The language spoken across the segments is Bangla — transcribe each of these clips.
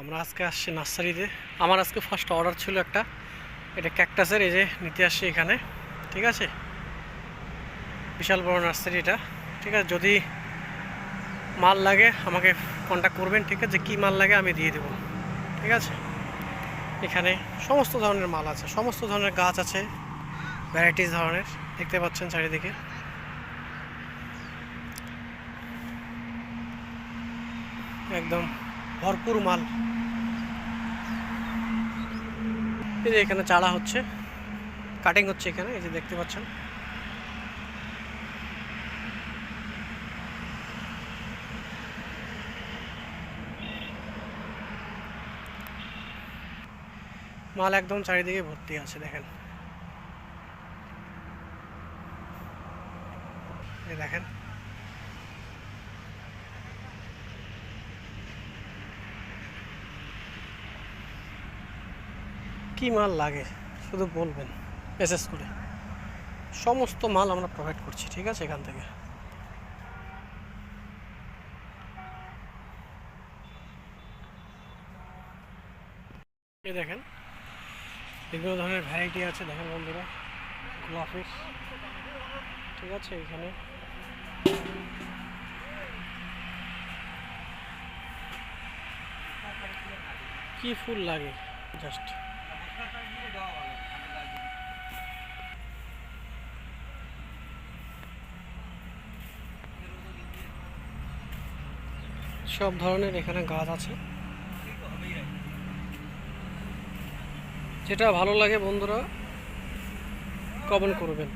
আমরা আজকে আসছি নার্সারিতে। আমার আজকে ফার্স্ট অর্ডার ছিল একটা। এটা ক্যাকটাসের এই যে নিতে আসছি এখানে। ঠিক আছে? বিশাল বড় নার্সারি এটা। ঠিক আছে? যদি মাল লাগে, আমাকে কন্ট্যাক্ট করবেন, ঠিক আছে? কী মাল লাগে আমি দিয়ে দেবো। ঠিক আছে? এখানে সমস্ত ধরনের মাল আছে। সমস্ত ধরনের গাছ আছে। ভ্যারাইটিস ধরনের। দেখতে পাচ্ছেন চারিদিকে। একদম ভরপুর মাল। এই যে এখানে চারা হচ্ছে। কাটিং হচ্ছে এখানে, এই যে দেখতে পাচ্ছেন। মাল একদম চারিদিকে ভর্তি আছে, দেখেন। দেখেন। কি মাল লাগে, শুধু বলবেন মেসেজ করে। সমস্ত মাল আমরা প্রোভাইড করছি, ঠিক আছে, এখান থেকে। এই দেখেন, বিভিন্ন ধরনের ভ্যারাইটি আছে, দেখেন বন্ধুরা, গোলাপের, ঠিক আছে, এখানে। কি ফুল লাগে জাস্ট সব ধরনের এখানে গাছ আছে। যেটা ভালো লাগে বন্ধুরা কমেন্ট করবেন।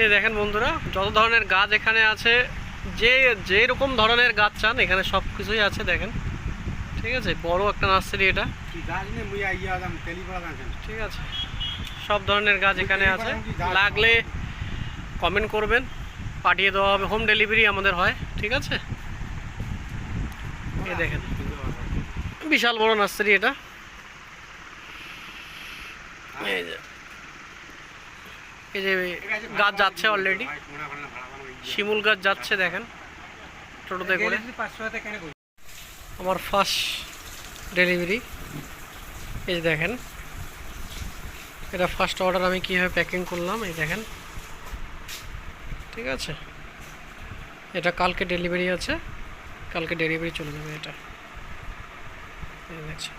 এই দেখেন বন্ধুরা যত ধরনের গাছ এখানে আছে যে যে রকম ধরনের গাছ চান এখানে সব কিছুই আছে দেখেন। ঠিক আছে বড় একটা নার্সারি এটা। ঠিক আছে সব ধরনের গাছ এখানে আছে। লাগলে কমেন্ট করবেন পাঠিয়ে দেওয়া হবে হোম ডেলিভারি আমাদের হয় ঠিক আছে? এই দেখেন বিশাল বড় নার্সারি এটা। এই যে। এই যে গাছ যাচ্ছে অলরেডি শিমুল গাছ যাচ্ছে, দেখেন। টোটোতে করে। আমার ফার্স্ট ডেলিভারি এই দেখেন। এটা ফার্স্ট অর্ডার আমি কীভাবে প্যাকিং করলাম, এই দেখেন। ঠিক আছে? এটা কালকে ডেলিভারি আছে। কালকে ডেলিভারি চলে যাবে এটা। এই দেখছেন।